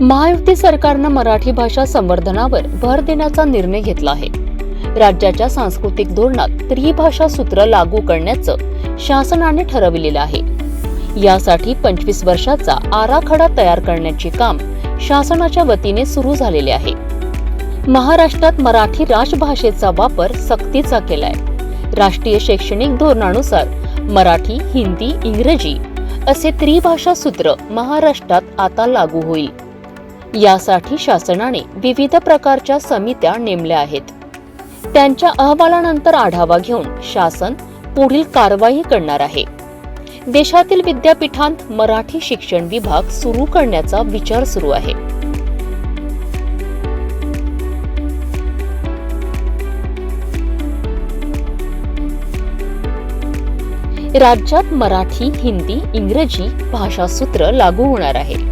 महायुती सरकारनं मराठी भाषा संवर्धनावर भर देण्याचा निर्णय घेतला आहे. राज्याच्या सांस्कृतिक धोरणात त्रिभाषा सूत्र लागू करण्याचं शासनाने ठरविलेलं आहे. यासाठी पंचवीस वर्षाचा आराखडा तयार करण्याचे काम शासनाच्या वतीने सुरू झालेले आहे. महाराष्ट्रात मराठी राजभाषेचा वापर सक्तीचा केलाय. राष्ट्रीय शैक्षणिक धोरणानुसार मराठी हिंदी इंग्रजी असे त्रिभाषा सूत्र महाराष्ट्रात आता लागू होईल. यासाठी शासनाने विविध प्रकारच्या समित्या नेमल्या आहेत. त्यांच्या अहवालानंतर आढावा घेऊन शासन पुढील कारवाई करणार आहे. देशातील विद्यापीठांत मराठी शिक्षण विभाग सुरू करण्याचा विचार सुरू आहे. राज्यात मराठी हिंदी इंग्रजी भाषासूत्र लागू होणार आहे.